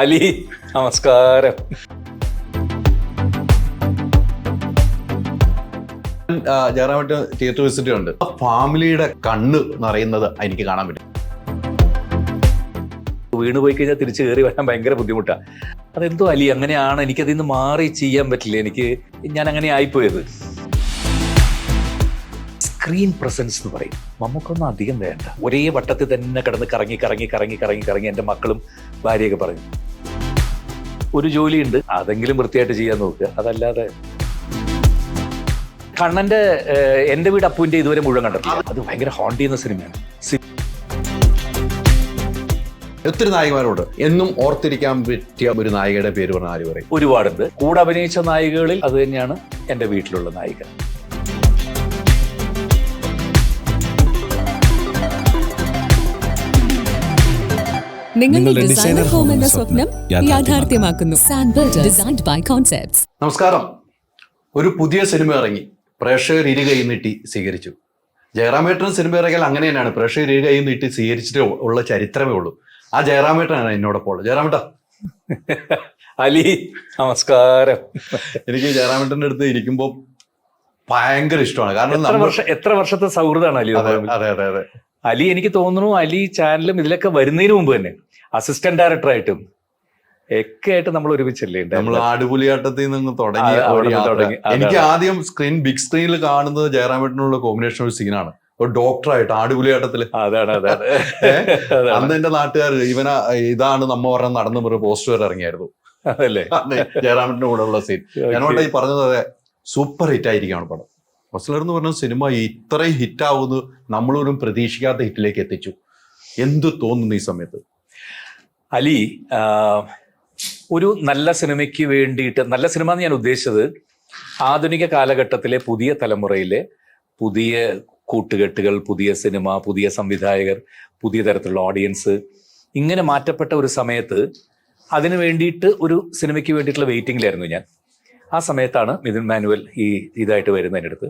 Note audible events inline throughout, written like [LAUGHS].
അലി നമസ്കാരം. ജയറാമറ്റ് theatre visit ഉണ്ട് ആ ഫാമിലിയുടെ കണ്ണ് നിറയുന്നത് എനിക്ക് കാണാൻ പറ്റും. വീണ് പോയി കഴിഞ്ഞാൽ തിരിച്ചു കയറി വരാൻ ഭയങ്കര ബുദ്ധിമുട്ടാണ് അതെന്തോ അലി അങ്ങനെയാണ് എനിക്കതിൽ നിന്ന് മാറി ചെയ്യാൻ പറ്റില്ല എനിക്ക്. ഞാൻ അങ്ങനെ ആയിപ്പോയത്. സ്ക്രീൻ പ്രസൻസ് എന്ന് പറയും. നമുക്കൊന്നും അധികം വേണ്ട. ഒരേ വട്ടത്തിൽ തന്നെ കിടന്ന് കറങ്ങി കറങ്ങി കറങ്ങി കറങ്ങി കറങ്ങി എന്റെ മക്കളും ഭാര്യയൊക്കെ പറഞ്ഞു ഒരു ജോലിയുണ്ട് അതെങ്കിലും വൃത്തിയായിട്ട് ചെയ്യാൻ നോക്കുക അതല്ലാതെ കണ്ണന്റെ എന്റെ എന്റെ വീട് അപ്പുവിന്റെ ഇതുവരെ മുഴുവൻ കണ്ടിട്ടില്ല. അത് ഭയങ്കര ഹോണ്ട് ചെയ്യുന്ന സിനിമയാണ്. ഒത്തിരി നായികമാരോട് എന്നും ഓർത്തിരിക്കാൻ പറ്റിയ ഒരു നായികയുടെ പേര് പറഞ്ഞ ആര് പറയും? ഒരുപാടുണ്ട്. കൂടെ അഭിനയിച്ച നായികകളിൽ അത് തന്നെയാണ് എന്റെ വീട്ടിലുള്ള നായിക നിങ്ങളുടെ ഡിസൈനർ ഹോം എന്ന സ്വപ്നം യാഥാർത്ഥ്യമാക്കുന്നു. ഡിസൈൻഡ് ബൈ കോൺസെപ്റ്റ്സ് നമസ്കാരം. ഒരു പുതിയ സിനിമ ഇറങ്ങി. പ്രേക്ഷകർ ഇരു കൈ നീട്ടി സ്വീകരിച്ചു. ജയറാമേട്ടൻ സിനിമ ഇറങ്ങിയാൽ അങ്ങനെ തന്നെയാണ്. പ്രേക്ഷകർ ഇരു കൈ നീട്ടി സ്വീകരിച്ചിട്ട് ഉള്ള ചരിത്രമേ ഉള്ളൂ. ആ ജയറാമേട്ടനാണ് എന്നോടൊപ്പം ഉള്ളത് ജയറാമേട്ട. അലി നമസ്കാരം. എനിക്ക് ജയറാമേട്ടന്റെ അടുത്ത് ഇരിക്കുമ്പോൾ ഭയങ്കര ഇഷ്ടമാണ്. കാരണം എത്ര എത്ര വർഷത്തെ സൗഹൃദമാണ് അലി അതെ അതെ അതെ. അലി എനിക്ക് തോന്നുന്നു അലി ചാനലും ഇതിലൊക്കെ വരുന്നതിന് മുമ്പ് തന്നെ അസിസ്റ്റന്റ് ഡയറക്ടറായിട്ടും ഒക്കെ ആയിട്ട് നമ്മൾ ഒരുമിച്ചല്ലേ നമ്മൾ? ആടുപുലിയാട്ടത്തിൽ നിന്ന് തുടങ്ങി. എനിക്ക് ആദ്യം സ്ക്രീൻ ബിഗ് സ്ക്രീനിൽ കാണുന്നത് ജയറാമേട്ടനുള്ള കോമ്പിനേഷൻ ഒരു സീനാണ് ഒരു ഡോക്ടറായിട്ട് ആടുപുലിയാട്ടത്തിൽ. [LAUGHS] [LAUGHS] അതാണ്. അന്ന് എന്റെ നാട്ടുകാർ ഇവന ഇതാണ് നമ്മ പറഞ്ഞ നടന്നു പറഞ്ഞ പോസ്റ്റർ വരെ ഇറങ്ങിയായിരുന്നു. അതല്ലേ? ജയറാമേട്ടന്റെ കൂടെ ഉള്ള സീൻ ഞാനോട്ടെ [LAUGHS] ഈ പറഞ്ഞത് അതെ സൂപ്പർ ഹിറ്റ് ആയിരിക്കുകയാണ് പടം. ഹോസ്റ്റലർ എന്ന് പറഞ്ഞ സിനിമ ഇത്രയും ഹിറ്റാവുന്നു നമ്മളൊരു പ്രതീക്ഷിക്കാത്ത ഹിറ്റിലേക്ക് എത്തിച്ചു. എന്ത് തോന്നുന്നു ഈ സമയത്ത്? അലി ഒരു നല്ല സിനിമയ്ക്ക് വേണ്ടിയിട്ട് നല്ല സിനിമ എന്ന് ഞാൻ ഉദ്ദേശിച്ചത് ആധുനിക കാലഘട്ടത്തിലെ പുതിയ തലമുറയിലെ പുതിയ കൂട്ടുകെട്ടുകൾ പുതിയ സിനിമ പുതിയ സംവിധായകർ പുതിയ തരത്തിലുള്ള ഓഡിയൻസ് ഇങ്ങനെ മാറ്റപ്പെട്ട ഒരു സമയത്ത് അതിനു വേണ്ടിയിട്ട് ഒരു സിനിമയ്ക്ക് വേണ്ടിയിട്ടുള്ള വെയിറ്റിംഗിലായിരുന്നു ഞാൻ. ആ സമയത്താണ് മിഥുൻ മാനുവൽ ഈ ഇതായിട്ട് വരുന്നതിന്റെ അടുത്ത്.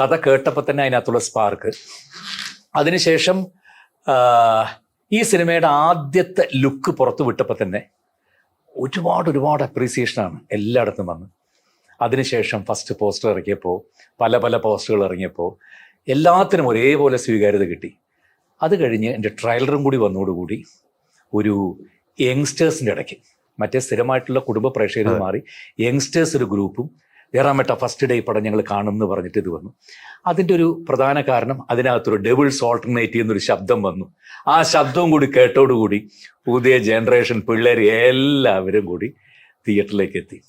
കഥ കേട്ടപ്പോൾ തന്നെ അതിനകത്തുള്ള സ്പാർക്ക്. അതിനുശേഷം ഈ സിനിമയുടെ ആദ്യത്തെ ലുക്ക് പുറത്തു വിട്ടപ്പോൾ തന്നെ ഒരുപാട് ഒരുപാട് അപ്രീസിയേഷനാണ് എല്ലായിടത്തും വന്ന്. അതിനുശേഷം ഫസ്റ്റ് പോസ്റ്റർ ഇറങ്ങിയപ്പോൾ പല പല പോസ്റ്ററുകൾ ഇറങ്ങിയപ്പോൾ എല്ലാത്തിനും ഒരേപോലെ സ്വീകാര്യത കിട്ടി. അത് കഴിഞ്ഞ് എന്റെ ട്രയലറും കൂടി വന്നോടുകൂടി ഒരു യങ്സ്റ്റേഴ്സിന്റെ ഇടയ്ക്ക് മറ്റേ സ്ഥിരമായിട്ടുള്ള കുടുംബ പ്രേക്ഷകരിൽ മാറി യങ്സ്റ്റേഴ്സ് ഒരു ഗ്രൂപ്പും. ജയറാമേട്ട ഫസ്റ്റ് ഡേ പടം ഞങ്ങൾ കാണുമെന്ന് പറഞ്ഞിട്ട് ഇത് വന്നു. അതിന്റെ ഒരു പ്രധാന കാരണം അതിനകത്തൊരു ഡബിൾസ് ഓൾട്ടർനേറ്റ് എന്നൊരു ശബ്ദം വന്നു. ആ ശബ്ദവും കൂടി കേട്ടോടുകൂടി പുതിയ ജനറേഷൻ പിള്ളേർ എല്ലാവരും കൂടി തിയേറ്ററിലേക്ക് എത്തി.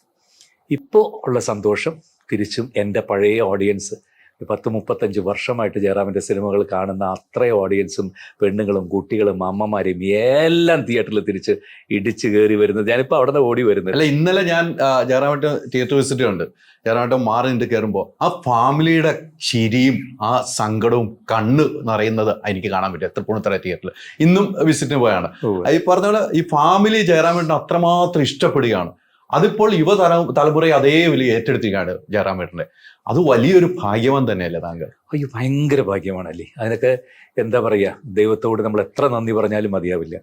ഇപ്പോൾ ഉള്ള സന്തോഷം തിരിച്ചും എന്റെ പഴയ ഓഡിയൻസ് പത്ത് മുപ്പത്തഞ്ച് വർഷമായിട്ട് ജയറാമിന്റെ സിനിമകൾ കാണുന്ന അത്രയും ഓഡിയൻസും പെണ്ണുങ്ങളും കുട്ടികളും അമ്മമാരെയും എല്ലാം തിയേറ്ററിൽ തിരിച്ച് ഇടിച്ച് കയറി വരുന്നത്. ഞാനിപ്പോൾ അവിടെ നിന്ന് ഓടി വരുന്നത്. അല്ല ഇന്നലെ ഞാൻ ജയറാമേട്ടൻ തിയേറ്റർ വിസിറ്റ് ഉണ്ട് ജയറാമേട്ടൻ മാറി നിന്നിട്ട് കയറുമ്പോൾ ആ ഫാമിലിയുടെ ചിരിയും ആ സങ്കടവും കണ്ണ് നിറയുന്നത് എനിക്ക് കാണാൻ പറ്റും. എത്ര പൂണിത്തറ തിയേറ്ററിൽ ഇന്നും വിസിറ്റിന് പോയാണ്. ഈ പറഞ്ഞ പോലെ ഈ ഫാമിലി ജയറാമേട്ടൻ അത്രമാത്രം ഇഷ്ടപ്പെടുകയാണ്. അതിപ്പോൾ യുവതല തലമുറയെ അതേ വലിയ ഏറ്റെടുത്തിരിക്കുകയാണ് ജയറാമേട്ടന്റെ അത് വലിയൊരു ഭാഗ്യവാൻ തന്നെയല്ലേ താങ്കൾ? അയ്യോ ഭയങ്കര ഭാഗ്യമാണ് അല്ലേ അതിനൊക്കെ എന്താ പറയുക ദൈവത്തോട് നമ്മൾ എത്ര നന്ദി പറഞ്ഞാലും മതിയാവില്ല.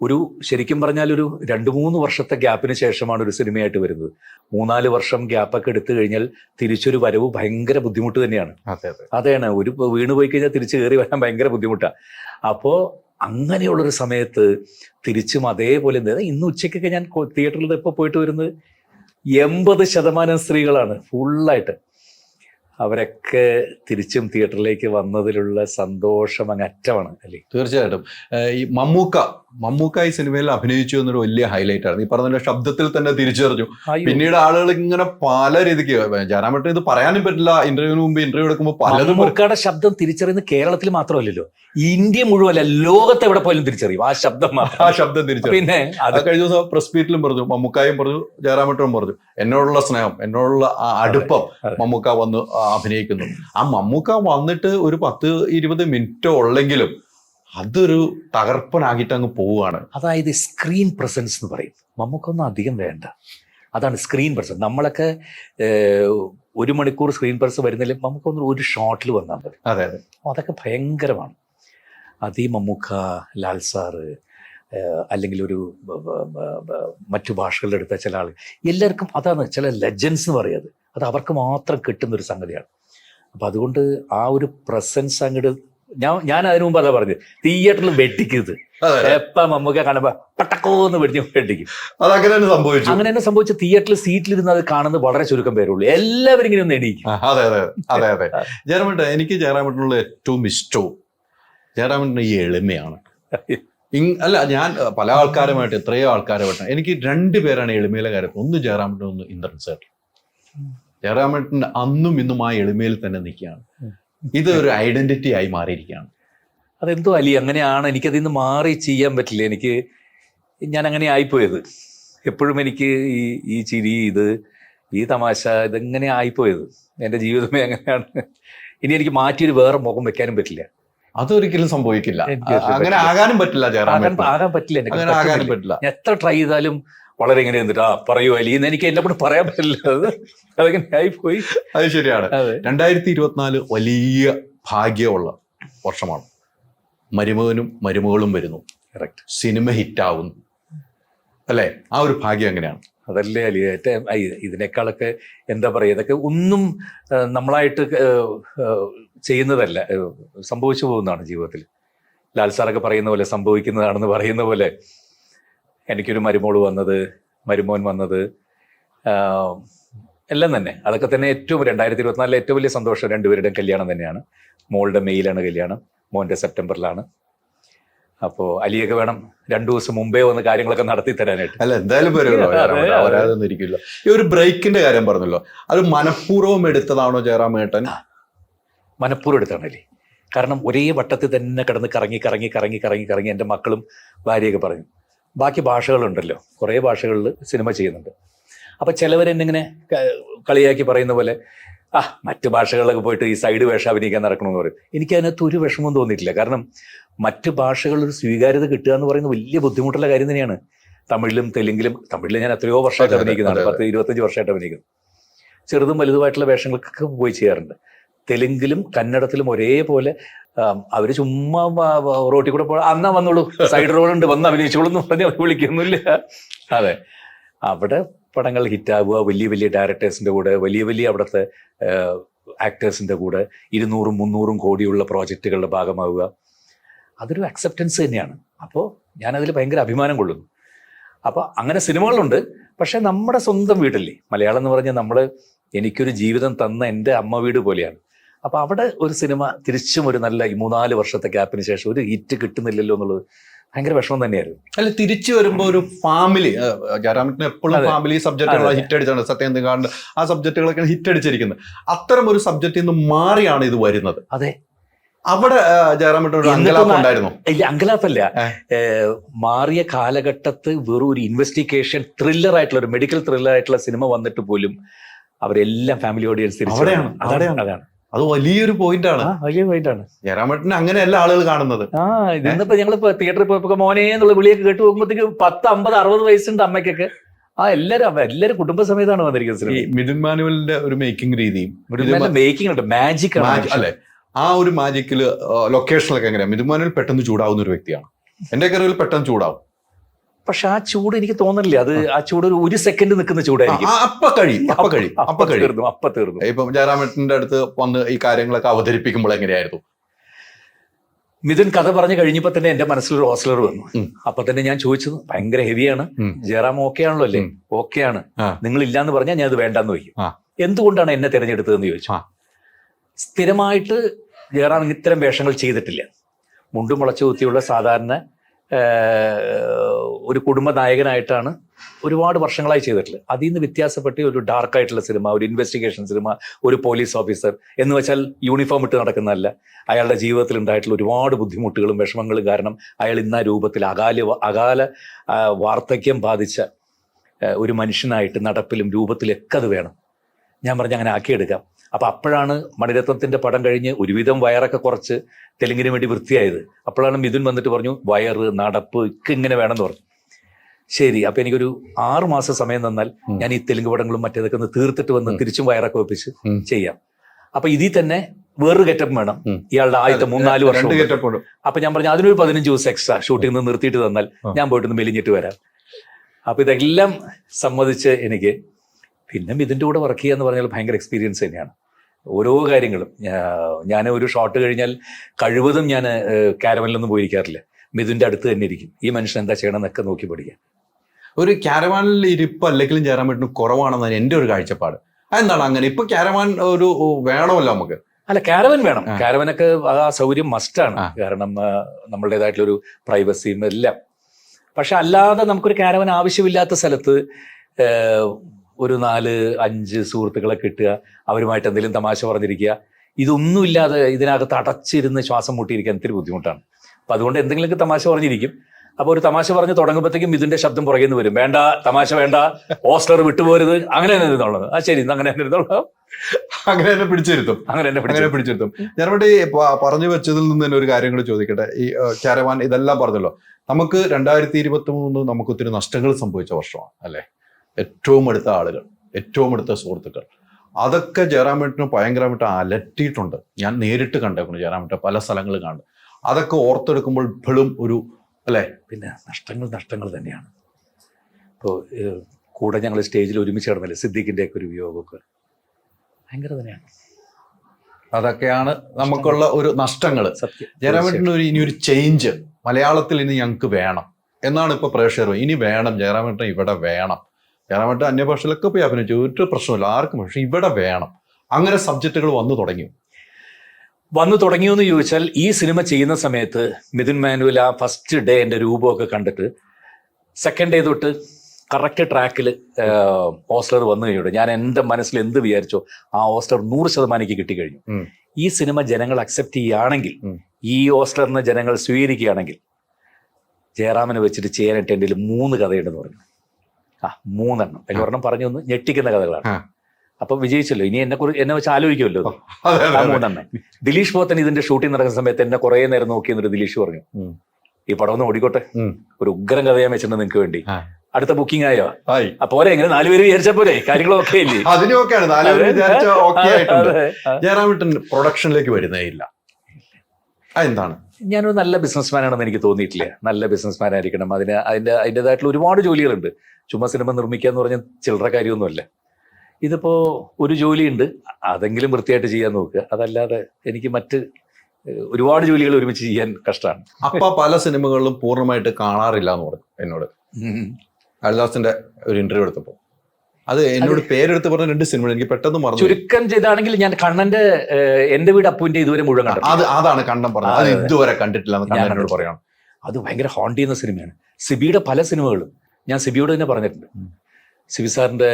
ഒരു ശരിക്കും പറഞ്ഞാൽ ഒരു രണ്ട് മൂന്ന് വർഷത്തെ ഗ്യാപ്പിന് ശേഷമാണ് ഒരു സിനിമയായിട്ട് വരുന്നത്. മൂന്നാൽ വർഷം ഗ്യാപ്പൊക്കെ എടുത്തു കഴിഞ്ഞാൽ തിരിച്ചൊരു വരവ് ഭയങ്കര ബുദ്ധിമുട്ട് തന്നെയാണ്. അതെ അതെ. അതാണ് ഒരു വീണ് പോയി കഴിഞ്ഞാൽ തിരിച്ചു കയറി വരാൻ ഭയങ്കര ബുദ്ധിമുട്ടാണ് അപ്പോൾ അങ്ങനെയുള്ളൊരു സമയത്ത് തിരിച്ചും അതേപോലെ ഇന്ന് ഉച്ചയ്ക്കൊക്കെ ഞാൻ തിയേറ്ററിൽ ഇപ്പോൾ പോയിട്ട് വരുന്നത്? എൺപത് ശതമാനം സ്ത്രീകളാണ് ഫുള്ളായിട്ട് അവരൊക്കെ തിരിച്ചും തിയേറ്ററിലേക്ക് വന്നതിലുള്ള സന്തോഷം അങ്ങ് അറ്റമാണ് അല്ലേ? തീർച്ചയായിട്ടും. ഈ മമ്മൂക്ക മമ്മൂക്ക ഈ സിനിമയിൽ അഭിനയിച്ചു എന്നൊരു വലിയ ഹൈലൈറ്റ് ആണ്. ഈ പറഞ്ഞ ശബ്ദത്തിൽ തന്നെ തിരിച്ചറിഞ്ഞു. പിന്നീട് ആളുകൾ ഇങ്ങനെ പല രീതിക്ക് ജയറാമേട്ടൻ ഇത് പറയാനും പറ്റില്ല. ഇന്റർവ്യൂവിന് മുമ്പ് ഇന്റർവ്യൂ എടുക്കുമ്പോൾ പലതും. മമ്മൂക്കയുടെ ശബ്ദം തിരിച്ചറിയുന്നത് കേരളത്തിൽ മാത്രമല്ലല്ലോ. ഇന്ത്യ മുഴുവല്ല ലോകത്ത് എവിടെ പോയാലും തിരിച്ചറിയും. ആ ശബ്ദം ആ ശബ്ദം തിരിച്ചറിയും. പിന്നെ അത് അത് കഴിഞ്ഞ ദിവസം പ്രസ് മീറ്റിലും പറഞ്ഞു മമ്മൂക്കായും പറഞ്ഞു ജയറാമേട്ടനും പറഞ്ഞു എന്നോടുള്ള സ്നേഹം എന്നോടുള്ള ആ അടുപ്പം. മമ്മൂക്ക വന്ന് അഭിനയിക്കുന്നു. ആ മമ്മൂക്ക വന്നിട്ട് ഒരു പത്ത് ഇരുപത് മിനിറ്റോ ഉള്ളെങ്കിലും അതൊരു തകർപ്പനാക്കിയിട്ട് അങ്ങ് പോവുകയാണ്. അതായത് സ്ക്രീൻ പ്രസൻസ് എന്ന് പറയും. നമുക്കൊന്നും അധികം വേണ്ട. അതാണ് സ്ക്രീൻ പ്രസൻസ് നമ്മളൊക്കെ ഒരു മണിക്കൂർ സ്ക്രീൻ പ്രസ് വരുന്നില്ല നമുക്കൊന്നും ഒരു ഷോട്ടിൽ വന്നാൽ മതി. അതെ അതെ. അതൊക്കെ ഭയങ്കരമാണ്. അത് ഈ മമ്മൂക്ക ലാൽ സാറ് അല്ലെങ്കിൽ ഒരു മറ്റു ഭാഷകളുടെ എടുത്ത ചില ആൾ എല്ലാവർക്കും അതാണ് ചില ലെജൻസ് എന്ന് പറയുന്നത് അത്. അവർക്ക് മാത്രം കിട്ടുന്ന ഒരു സംഗതിയാണ്. അപ്പം അതുകൊണ്ട് ആ ഒരു പ്രസൻസ് അങ്ങോട്ട് ഞാൻ ഞാൻ അതിനു മുമ്പ് അതാ പറഞ്ഞത് തിയേറ്ററിൽ വെട്ടിക്കരുത്. എപ്പം നമുക്ക് കാണുമ്പോ പട്ടക്കോന്ന് വെടിഞ്ഞ് വെട്ടിക്കും. അതങ്ങനെ തന്നെ സംഭവിച്ചു. അങ്ങനെ തന്നെ സംഭവിച്ച തിയേറ്ററിൽ സീറ്റിലിരുന്ന് അത് കാണുന്നത് വളരെ ചുരുക്കം പേരുള്ളൂ എല്ലാവരും ഇങ്ങനെ ഒന്ന് എണീക്കും. അതെ അതെ അതെ അതെ. ജയറാമേട്ട എനിക്ക് ജയറാമേട്ടനുള്ള ഏറ്റവും ഇഷ്ടവും ജയറാമേട്ടന്റെ ഈ എളിമയാണ്. [LAUGHS] അല്ല ഞാൻ പല ആൾക്കാരുമായിട്ട് എത്രയോ ആൾക്കാരുമായിട്ട് എനിക്ക് രണ്ട് പേരാണ് എളിമയിലെ കാര്യത്തിൽ ഒന്ന് ജയറാമേട്ടൻ ഒന്ന് ഇന്ദ്രൻ സാർ ജയറാമേട്ടൻ അന്നും ഇന്നും ആ എളിമയിൽ തന്നെ നിൽക്കുകയാണ്. ഇത് ഒരു ഐഡന്റിറ്റി ആയി മാറിയിരിക്കുകയാണ്. അതെന്തോ അലി അങ്ങനെയാണ് എനിക്കതിൽ നിന്ന് മാറി ചെയ്യാൻ പറ്റില്ല. എനിക്ക് ഞാൻ അങ്ങനെ ആയിപ്പോയത്. എപ്പോഴും എനിക്ക് ഈ ഈ ചിരി ഇത് ഈ തമാശ ഇതെങ്ങനെ ആയിപ്പോയത്? എന്റെ ജീവിതമേ അങ്ങനെയാണ്. ഇനി എനിക്ക് മാറ്റിയൊരു വേറെ മുഖം വെക്കാനും പറ്റില്ല. അതൊരിക്കലും സംഭവിക്കില്ല. അങ്ങനെ. ആകാനും പറ്റില്ല ആകാൻ പറ്റില്ല അങ്ങനെ ആകാനും പറ്റില്ല. എത്ര ട്രൈ ചെയ്താലും വളരെ ഇങ്ങനെ എന്നിട്ട് ആ പറയൂ അലി എന്ന് എനിക്ക് എന്നെ കൂടെ പറയാൻ പറ്റില്ല. അത് അതങ്ങനെ ആയിപ്പോയി അത് ശരിയാണ്. രണ്ടായിരത്തി ഇരുപത്തിനാല് വലിയ ഭാഗ്യമുള്ള വർഷമാണ്. മരുമകനും മരുമകളും വരുന്നു. സിനിമ ഹിറ്റാവുന്നു. അല്ലേ? ആ ഒരു ഭാഗ്യം എങ്ങനെയാണ്? അതല്ലേ അല്ലേ ഏറ്റവും ഇതിനേക്കാളൊക്കെ എന്താ പറയുക ഇതൊക്കെ ഒന്നും നമ്മളായിട്ട് ചെയ്യുന്നതല്ല. സംഭവിച്ചു പോകുന്നതാണ് ജീവിതത്തിൽ. ലാൽ സാറൊക്കെ പറയുന്ന പോലെ സംഭവിക്കുന്നതാണെന്ന് പറയുന്ന പോലെ എനിക്കൊരു മരുമോൾ വന്നത് മരുമോൻ വന്നത് എല്ലാം തന്നെ. അതൊക്കെ തന്നെ ഏറ്റവും രണ്ടായിരത്തി ഇരുപത്തിനാലിലെ ഏറ്റവും വലിയ സന്തോഷം. രണ്ടുപേരുടെയും കല്യാണം തന്നെയാണ്. മോളുടെ മെയ്യിലാണ് കല്യാണം. മോന്റെ സെപ്റ്റംബറിലാണ്. അപ്പോൾ അലിയൊക്കെ വേണം രണ്ടു ദിവസം മുമ്പേ വന്ന് കാര്യങ്ങളൊക്കെ നടത്തി തരാനായിട്ട്. അല്ല എന്തായാലും ഇരിക്കില്ല ഈ ഒരു ബ്രേക്കിന്റെ കാര്യം പറഞ്ഞല്ലോ. അത് മനഃപൂർവം എടുത്തതാണോ ജയറാമേട്ടൻ? മനഃപൂർവം എടുത്താണല്ലേ കാരണം ഒരേ വട്ടത്തിൽ തന്നെ കിടന്ന് കറങ്ങി കറങ്ങി കറങ്ങി കറങ്ങി കറങ്ങി എന്റെ മക്കളും ഭാര്യയൊക്കെ പറഞ്ഞു. ബാക്കി ഭാഷകളുണ്ടല്ലോ. കുറേ ഭാഷകളിൽ സിനിമ ചെയ്യുന്നുണ്ട്. അപ്പൊ ചിലവരെന്നിങ്ങനെ കളിയാക്കി പറയുന്ന പോലെ ആ മറ്റു ഭാഷകളിലൊക്കെ പോയിട്ട് ഈ സൈഡ് വേഷം അഭിനയിക്കാൻ നടക്കണമെന്ന് പറയും. എനിക്ക് അതിനകത്ത് ഒരു വിഷമവും തോന്നിയിട്ടില്ല. കാരണം മറ്റു ഭാഷകളൊരു സ്വീകാര്യത കിട്ടുക എന്ന് പറയുന്നത് വലിയ ബുദ്ധിമുട്ടുള്ള കാര്യം തന്നെയാണ്. തമിഴിലും തെലുങ്കിലും തമിഴിൽ ഞാൻ എത്രയോ വർഷമായിട്ട് അഭിനയിക്കുന്നതാണ്. പത്ത് ഇരുപത്തഞ്ച് വർഷമായിട്ട് അഭിനയിക്കുന്നു. ചെറുതും വലുതുമായിട്ടുള്ള വേഷങ്ങൾക്കൊക്കെ പോയി ചെയ്യാറുണ്ട്. തെലുങ്കിലും കന്നഡത്തിലും ഒരേപോലെ അവർ അവർ ചുമ്മാ റോട്ടി റോട്ടിൽ കൂടെ പോ അന്നാ വന്നോളൂ. സൈഡ് റോഡുണ്ട് വന്ന് അഭിനയിച്ചോളൂ എന്ന് പറഞ്ഞ് അവർ വിളിക്കുന്നില്ല അതെ. അവിടെ പടങ്ങൾ ഹിറ്റാവുക വലിയ വലിയ ഡയറക്ടേഴ്സിന്റെ കൂടെ വലിയ വലിയ അവിടുത്തെ ആക്ടേഴ്സിന്റെ കൂടെ ഇരുന്നൂറും മുന്നൂറും കോടിയുള്ള പ്രോജക്റ്റുകളുടെ ഭാഗമാവുക. അതൊരു അക്സെപ്റ്റൻസ് തന്നെയാണ്. അപ്പോൾ ഞാനതിൽ ഭയങ്കര അഭിമാനം കൊള്ളുന്നു. അപ്പോൾ അങ്ങനെ സിനിമകളുണ്ട്. പക്ഷേ നമ്മുടെ സ്വന്തം വീട്ടില്ലേ മലയാളം എന്ന് പറഞ്ഞാൽ നമ്മൾ എനിക്കൊരു ജീവിതം തന്ന എന്റെ അമ്മ വീട് പോലെയാണ്. അപ്പോൾ അവിടെ ഒരു സിനിമ തിരിച്ചും ഒരു നല്ല മൂന്നാൽ വർഷത്തെ ഗ്യാപ്പിന് ശേഷം ഒരു ഹിറ്റ് കിട്ടുന്നില്ലല്ലോ എന്നുള്ളത് ഭയങ്കര വിഷമം തന്നെയായിരുന്നു. അല്ല തിരിച്ചു വരുമ്പോ ഒരു ഫാമിലി ജയറാമിന് എപ്പോഴും ഫാമിലി സബ്ജക്റ്റുകൾ അതെ. ഹിറ്റ് അടിച്ചാണ്. കാണ്ട് ആ സബ്ജക്റ്റുകളൊക്കെ ഹിറ്റ് അടിച്ചിരിക്കുന്നത്. അത്തരം ഒരു സബ്ജക്റ്റിൽ നിന്ന് മാറിയാണ് ഇത് വരുന്നത്. അതെ. അവിടെ അങ്കലാപ്പ് ഉണ്ടായിരുന്നു. ഇല്ല അങ്കലാപ്പല്ല. മാറിയ കാലഘട്ടത്ത് വെറും ഒരു ഇൻവെസ്റ്റിഗേഷൻ ത്രില്ലർ ആയിട്ടുള്ള ഒരു മെഡിക്കൽ ത്രില്ലർ ആയിട്ടുള്ള സിനിമ വന്നിട്ട് പോലും അവരെല്ലാം ഫാമിലി ഓഡിയൻസ് തിരിച്ചു അതാണ്. അതാണ്. അത് വലിയൊരു പോയിന്റ് ആണ്. വലിയ വലിയ പോയിന്റാണ് ജയറാമേട്ടനെ അങ്ങനെയല്ല ആളുകൾ കാണുന്നത്. ആ ഇന്നിപ്പോ ഞങ്ങളിപ്പോ തിയേറ്ററിൽ പോയപ്പോ മോനെ എന്നുള്ള വിളിയൊക്കെ കേട്ട് പോകുമ്പോഴത്തേക്ക് പത്ത് അമ്പത് അറുപത് വയസ്സുണ്ട് അമ്മയ്ക്കൊക്കെ. ആ എല്ലാരും എല്ലാരും കുടുംബസമേതാണ് വന്നിരിക്കുന്നത് ഈ മിഥുൻ മാനുവലിന്റെ ഒരു മേക്കിംഗ് രീതിയും മേക്കിംഗ് ഉണ്ട്. മാജിക് മാജി- അല്ലെ? ആ ഒരു മാജിക്കിൽ ലൊക്കേഷനിലൊക്കെ എങ്ങനെയാണ് മിഥുൻ മാനുവൽ പെട്ടെന്ന് ചൂടാവുന്ന ഒരു വ്യക്തിയാണ്. എന്റെ കറിവിൽ പെട്ടെന്ന് ചൂടാവും. പക്ഷെ ആ ചൂട് എനിക്ക് തോന്നുന്നില്ല അത് ആ ചൂട് ഒരു ഒരു സെക്കൻഡ് നിൽക്കുന്ന ചൂടായിരിക്കും. അപ്പ കഴിയും അപ്പ കഴിയും അപ്പ കഴിയും. അപ്പ തീർന്നു. ഇപ്പം ജയറാമേട്ടന്റെ അടുത്ത് വന്ന് ഈ കാര്യങ്ങളൊക്കെ അവതരിപ്പിക്കുമ്പോൾ എങ്ങനെയായിരുന്നു? മിഥുൻ കഥ പറഞ്ഞു കഴിഞ്ഞപ്പോ തന്നെ എന്റെ മനസ്സിൽ ഒരു ഹോസ്റ്റലർ വന്നു. അപ്പൊ തന്നെ ഞാൻ ചോദിച്ചത് ഭയങ്കര ഹെവിയാണ്. ജയറാം ഓക്കെ ആണല്ലോ അല്ലേ. ഓക്കെ ആണ് നിങ്ങൾ ഇല്ലാന്ന് പറഞ്ഞാൽ ഞാൻ അത് വേണ്ടാന്ന് വയ്ക്കും. എന്തുകൊണ്ടാണ് എന്നെ തിരഞ്ഞെടുത്തതെന്ന് ചോദിച്ചു? സ്ഥിരമായിട്ട് ജയറാം ഇത്തരം വേഷങ്ങൾ ചെയ്തിട്ടില്ല. മുണ്ടും മുളച്ചു കുത്തിയുള്ള സാധാരണ ഒരു കുടുംബ നായകനായിട്ടാണ് ഒരുപാട് വർഷങ്ങളായി ചെയ്തിട്ടുള്ളത്. അതിൽ നിന്ന് വ്യത്യാസപ്പെട്ട് ഒരു ഡാർക്ക് ആയിട്ടുള്ള സിനിമ ഒരു ഇൻവെസ്റ്റിഗേഷൻ സിനിമ ഒരു പോലീസ് ഓഫീസർ എന്ന് വെച്ചാൽ യൂണിഫോം ഇട്ട് നടക്കുന്നതല്ല. അയാളുടെ ജീവിതത്തിൽ ഉണ്ടായിട്ടുള്ള ഒരുപാട് ബുദ്ധിമുട്ടുകളും വിഷമങ്ങളും കാരണം അയാൾ ഇന്ന രൂപത്തിൽ അകാല അകാല വാർദ്ധക്യം ബാധിച്ച ഒരു മനുഷ്യനായിട്ട് നടപ്പിലും രൂപത്തിലൊക്കെ അത് വേണം. ഞാൻ പറഞ്ഞ് അങ്ങനെ ആക്കിയെടുക്കാം. അപ്പൊ അപ്പോഴാണ് മണിരത്നത്തിന്റെ പടം കഴിഞ്ഞ് ഒരുവിധം വയറൊക്കെ കുറച്ച് തെലുങ്കിന് വേണ്ടി വൃത്തിയായത്. അപ്പോഴാണ് മിഥുൻ വന്നിട്ട് പറഞ്ഞു വയറ് നടപ്പ് ഒക്കെ ഇങ്ങനെ വേണമെന്ന് പറഞ്ഞു. ശരി അപ്പൊ എനിക്കൊരു ആറു മാസം സമയം തന്നാൽ ഞാൻ ഈ തെലുങ്ക് പടങ്ങളും മറ്റേതൊക്കെ ഒന്ന് തീർത്തിട്ട് വന്ന്. തിരിച്ചും വയറൊക്കെ ഒപ്പിച്ച് ചെയ്യാം. അപ്പൊ ഇതിൽ തന്നെ വേറൊരു ഗെറ്റപ്പ് വേണം. ഇയാളുടെ ആദ്യത്തെ മൂന്നാൽ വർഷം അപ്പൊ ഞാൻ പറഞ്ഞു അതിനൊരു പതിനഞ്ച് ദിവസം എക്സ്ട്രാ ഷൂട്ടിംഗ് നിന്ന് നിർത്തിയിട്ട് തന്നാൽ ഞാൻ പോയിട്ട് മെലിഞ്ഞിട്ട് വരാം. അപ്പൊ ഇതെല്ലാം സമ്മതിച്ച് എനിക്ക് പിന്നെ ഇതിന്റെ കൂടെ വർക്ക് ചെയ്യുക എന്ന് പറഞ്ഞാൽ ഭയങ്കര എക്സ്പീരിയൻസ് തന്നെയാണ്. ഓരോ കാര്യങ്ങളും. ഞാൻ ഒരു ഷോട്ട് കഴിഞ്ഞാൽ കഴിവതും ഞാൻ കാരവനിലൊന്നും പോയിരിക്കാറില്ല. മിഥുന്റെ അടുത്ത് തന്നെ ഇരിക്കും. ഈ മനുഷ്യൻ എന്താ ചെയ്യണം എന്നൊക്കെ നോക്കി പഠിക്കാം. ഒരു കാരവാനിൽ ഇരിപ്പ് അല്ലെങ്കിലും ചേരാൻ പറ്റുന്ന കുറവാണെന്നാണ് എന്റെ ഒരു കാഴ്ചപ്പാട്. അതെന്താണ് അങ്ങനെ? ഇപ്പൊ കാരവാൻ ഒരു വേണമല്ലോ നമുക്ക്? അല്ല കാരവൻ വേണം. കാരവനൊക്കെ ആ സൗകര്യം മസ്റ്റാണ് കാരണം നമ്മളുടേതായിട്ടുള്ളൊരു പ്രൈവസിയും എല്ലാം പക്ഷെ അല്ലാതെ നമുക്കൊരു കാരവൻ ആവശ്യമില്ലാത്ത സ്ഥലത്ത് ഒരു നാല് അഞ്ച് സുഹൃത്തുക്കളെ കിട്ടുക അവരുമായിട്ട് എന്തെങ്കിലും തമാശ പറഞ്ഞിരിക്കുക. ഇതൊന്നുമില്ലാതെ ഇതിനകത്ത് അടച്ചിരുന്ന് ശ്വാസം മുട്ടിയിരിക്കാൻ ഇത്തിരി ബുദ്ധിമുട്ടാണ്. അപ്പം അതുകൊണ്ട് എന്തെങ്കിലുമൊക്കെ തമാശ പറഞ്ഞിരിക്കും. അപ്പോൾ ഒരു തമാശ പറഞ്ഞ് തുടങ്ങുമ്പോഴത്തേക്കും ഇതിന്റെ ശബ്ദം പുറകെ നിന്ന് വരും. വേണ്ട തമാശ വേണ്ട ഓസ്റ്റർ വിട്ടുപോരുത് അങ്ങനെ തന്നെ ഉള്ളത് ആ ശരി അങ്ങനെ തന്നെ ഇരുന്നോളൂ. അങ്ങനെ തന്നെ പിടിച്ചിരുത്തും. അങ്ങനെ തന്നെ അങ്ങനെ പിടിച്ചിരുത്തും. ഞാൻ ഇവിടെ പറഞ്ഞു വെച്ചതിൽ നിന്ന് തന്നെ ഒരു കാര്യം കൂടി ചോദിക്കട്ടെ. ഈ ചരവാൻ ഇതെല്ലാം പറഞ്ഞല്ലോ. നമുക്ക് രണ്ടായിരത്തി ഇരുപത്തി മൂന്ന് നമുക്ക് ഒത്തിരി നഷ്ടങ്ങൾ സംഭവിച്ച വർഷമാണ് അല്ലെ? ഏറ്റവും അടുത്ത ആളുകൾ ഏറ്റവും അടുത്ത സുഹൃത്തുക്കൾ. അതൊക്കെ ജയറാമേട്ടിന് ഭയങ്കരമായിട്ട് അലട്ടിയിട്ടുണ്ട്. ഞാൻ നേരിട്ട് കണ്ടേക്കുന്നു ജയറാമേട്ട പല സ്ഥലങ്ങളിൽ കണ്ടു അതൊക്കെ ഓർത്തെടുക്കുമ്പോൾ ഇപ്പോഴും ഒരു അല്ലേ? പിന്നെ നഷ്ടങ്ങൾ നഷ്ടങ്ങൾ തന്നെയാണ്. ഇപ്പോൾ കൂടെ ഞങ്ങൾ സ്റ്റേജിൽ ഒരുമിച്ച് കിടന്നില്ലേ സിദ്ദീഖിന്റെ ഒക്കെ ഒരു വിയോഗമൊക്കെ? ഭയങ്കര തന്നെയാണ്. അതൊക്കെയാണ് നമുക്കുള്ള ഒരു നഷ്ടങ്ങൾ ജയറാമേട്ടന് ഒരു ഇനി ഒരു ചേഞ്ച് മലയാളത്തിൽ ഇനി ഞങ്ങൾക്ക് വേണം. എന്നാണ് ഇപ്പോൾ പ്രേക്ഷകർ ഇനി വേണം ജയറാമേട്ടൻ ഇവിടെ വേണം. ജയറാമേട്ടൻ അന്യഭാഷയിലൊക്കെ പോയി അഭിനയിച്ചു. ഒരു പ്രശ്നമില്ല ആർക്കും പക്ഷെ ഇവിടെ വേണം. അങ്ങനെ സബ്ജക്റ്റുകൾ വന്നു തുടങ്ങി. വന്നു തുടങ്ങിയോ എന്ന് ചോദിച്ചാൽ ഈ സിനിമ ചെയ്യുന്ന സമയത്ത് മിഥുൻ മാനുവൽ ആ ഫസ്റ്റ് ഡേ എന്റെ രൂപമൊക്കെ കണ്ടിട്ട് സെക്കൻഡ് ഡേ തൊട്ട് കറക്റ്റ് ട്രാക്കിൽ ഓസ്റ്റർ വന്നു കഴിഞ്ഞു ഞാൻ എന്റെ മനസ്സിൽ എന്ത് വിചാരിച്ചോ ആ ഓസ്റ്റർ നൂറ് ശതമാനം കിട്ടിക്കഴിഞ്ഞു. ഈ സിനിമ ജനങ്ങൾ അക്സെപ്റ്റ് ചെയ്യുകയാണെങ്കിൽ. ഈ ഓസ്ലറിനെ ജനങ്ങൾ സ്വീകരിക്കുകയാണെങ്കിൽ ജയറാമനെ വെച്ചിട്ട് ചെയ്യാനായിട്ട് എന്റെ മൂന്ന് കഥയുണ്ടെന്ന് പറഞ്ഞു. ആ മൂന്നെണ്ണം. അതിൽ ഒരെണ്ണം പറഞ്ഞു ഒന്ന് ഞെട്ടിക്കുന്ന കഥകളാണ്. അപ്പൊ വിജയിച്ചല്ലോ. ഇനി എന്നെ കുറിച്ച് എന്നെ വെച്ച് ആലോചിക്കുമല്ലോ. മൂന്നെണ്ണം. ദിലീഷ് പോത്തൻ ഇതിന്റെ ഷൂട്ടിംഗ് നടക്കുന്ന സമയത്ത് എന്നെ കുറെ നേരം നോക്കി എന്നിട്ട് ദിലീഷ് പറഞ്ഞു ഈ പടം ഒന്ന് ഓടിക്കോട്ടെ. ഒരു ഉഗ്രം കഥയാൻ വെച്ചിട്ടുണ്ട് നിങ്ങൾക്ക് വേണ്ടി. അടുത്ത ബുക്കിംഗ് ആയോ? അപ്പൊ പോരെ എങ്ങനെ നാലുപേര് വിചാരിച്ച പോലെ കാര്യങ്ങളൊക്കെ [LAUGHS] ഇല്ലേ അതിനും ഒക്കെയാണ് നാലുപേര് വിചാരിച്ച ഓക്കെ ആയിട്ടുണ്ട്. ജയറാമേട്ടൻ പ്രൊഡക്ഷനിലേക്ക് വരുന്നേ ഇല്ല. അതെന്താണ്? ഞാനൊരു നല്ല ബിസിനസ്മാൻ ആണെന്ന് എനിക്ക് തോന്നിയിട്ടില്ല. നല്ല ബിസിനസ്മാൻ ആയിരിക്കണം അതിന് അതിന്റെ അതിന്റെതായിട്ടുള്ള ഒരുപാട് ജോലികളുണ്ട്. ചുമ്മാ സിനിമ നിർമ്മിക്കുക എന്ന് പറഞ്ഞാൽ ചില്ലറ കാര്യമൊന്നുമല്ല. ഇതിപ്പോ ഒരു ജോലിയുണ്ട്. അതെങ്കിലും വൃത്തിയായിട്ട് ചെയ്യാൻ നോക്കുക. അതല്ലാതെ എനിക്ക് മറ്റ് ഒരുപാട് ജോലികൾ ഒരുമിച്ച് ചെയ്യാൻ കഷ്ടമാണ്. അപ്പ പല സിനിമകളിലും പൂർണമായിട്ട് കാണാറില്ല എന്ന് പറഞ്ഞു എന്നോട്. കാളിദാസിന്റെ ഒരു ഇന്റർവ്യൂ എടുത്തപ്പോ. അത് എന്നോട് പേരെടുത്ത് പറഞ്ഞ രണ്ട് സിനിമ എനിക്ക് പെട്ടെന്ന് മറന്നു ചുരുക്കം ചെയ്താണെങ്കിൽ ഞാൻ കണ്ണന്റെ എന്റെ വീട് അപ്പുവിന്റെ ഇതുവരെ മുഴുവൻ കണ്ടു. അത് അതാണ് കണ്ണൻ പറഞ്ഞത്. അത്. ഇതുവരെ കണ്ടിട്ടില്ല കണ്ണൻ എന്നോട് പറയണം. അത് ഭയങ്കര ഹോണ്ടി എന്ന സിനിമയാണ്. സിബിയുടെ പല സിനിമകളും ഞാൻ സിബിയോട് തന്നെ പറഞ്ഞിട്ടുണ്ട്. സിബി സാറിന്റെ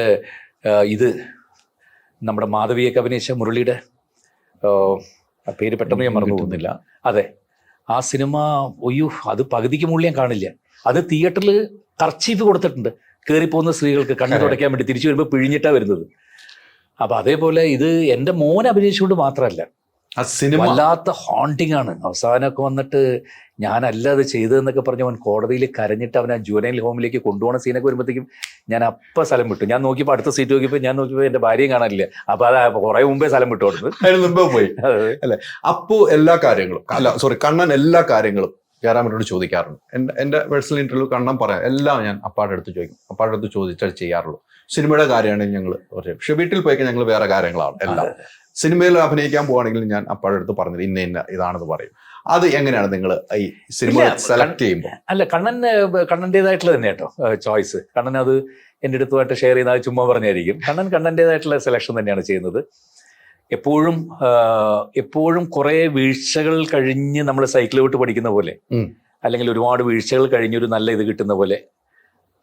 ഇത് നമ്മുടെ മാധവിയൊക്കെ അഭിനയിച്ച മുരളിയുടെ പേര് പെട്ടെന്ന് ഞാൻ മറന്നു പോകുന്നില്ല. അതെ. ആ സിനിമ ഒയ്യോ അത് പകുതിക്ക് മുകളിൽ ഞാൻ കാണില്ല. അത് തിയേറ്ററിൽ കർച്ചീഫ് കൊടുത്തിട്ടുണ്ട്. കയറിപ്പോകുന്ന സ്ത്രീകൾക്ക് കണ്ണു [LAUGHS] തുടയ്ക്കാൻ വേണ്ടി തിരിച്ചു വരുമ്പോൾ പിഴിഞ്ഞിട്ടാ വരുന്നത്. അപ്പൊ അതേപോലെ ഇത് എന്റെ മോൻ അഭിനയിച്ചുകൊണ്ട് മാത്രമല്ല ആ സിനിമ വല്ലാത്ത ഹോണ്ടിങ് ആണ്. അവസാനമൊക്കെ വന്നിട്ട് ഞാനല്ല അത് ചെയ്തതെന്നൊക്കെ പറഞ്ഞ് അവൻ കോടതിയിൽ കരഞ്ഞിട്ട് അവൻ ആ ജുവനൈൽ ഹോമിലേക്ക് കൊണ്ടുപോകുന്ന സീനൊക്കെ വരുമ്പോഴത്തേക്കും ഞാൻ അപ്പ സ്ഥലം വിട്ടു. ഞാൻ നോക്കിയപ്പോൾ അടുത്ത സീറ്റ് നോക്കിയപ്പോൾ ഞാൻ നോക്കിയപ്പോൾ എന്റെ ഭാര്യയും കാണാനില്ല. അപ്പൊ അത് കുറേ മുമ്പേ സ്ഥലം വിട്ടു മുമ്പേ പോയി. [LAUGHS] അപ്പു എല്ലാ കാര്യങ്ങളും അല്ല സോറി കണ്ണൻ എല്ലാ കാര്യങ്ങളും ജയറാമനോട് ചോദിക്കാറുണ്ട്. എന്റെ എന്റെ പേഴ്സണൽ ഇന്റർവ്യൂ കണ്ണം പറയാം. എല്ലാം ഞാൻ അപ്പാടെ അടുത്ത് ചോദിക്കും. അപ്പാടെ അടുത്ത് ചോദിച്ചാൽ ചെയ്യാറുള്ളൂ. സിനിമയുടെ കാര്യമാണെങ്കിൽ ഞങ്ങൾ പക്ഷെ വീട്ടിൽ പോയി ഞങ്ങൾ വേറെ കാര്യങ്ങളാണ് എല്ലാം. സിനിമയിൽ അഭിനയിക്കാൻ പോവാണെങ്കിൽ ഞാൻ അപ്പാടെ അടുത്ത് പറഞ്ഞത് ഇന്ന ഇന്ന ഇതാണെന്ന് പറയും. അത് എങ്ങനെയാണ് നിങ്ങൾ ഈ സിനിമ സെലക്ട് ചെയ്യുമ്പോൾ? അല്ല കണ്ണൻ കണ്ണന്റെതായിട്ടുള്ള തന്നെ കേട്ടോ ചോയ്സ് കണ്ണൻ അത് എന്റെ അടുത്തുമായിട്ട് ഷെയർ അത് ചുമ്മാ പറഞ്ഞായിരിക്കും. കണ്ണൻ കണ്ണന്റെതായിട്ടുള്ള സെലക്ഷൻ തന്നെയാണ് ചെയ്യുന്നത്. എപ്പോഴും എപ്പോഴും കുറെ വീഴ്ചകൾ കഴിഞ്ഞ് നമ്മൾ സൈക്കിൾ വിട്ട് പഠിക്കുന്ന പോലെ. അല്ലെങ്കിൽ ഒരുപാട് വീഴ്ചകൾ കഴിഞ്ഞൊരു നല്ല ഇത് കിട്ടുന്ന പോലെ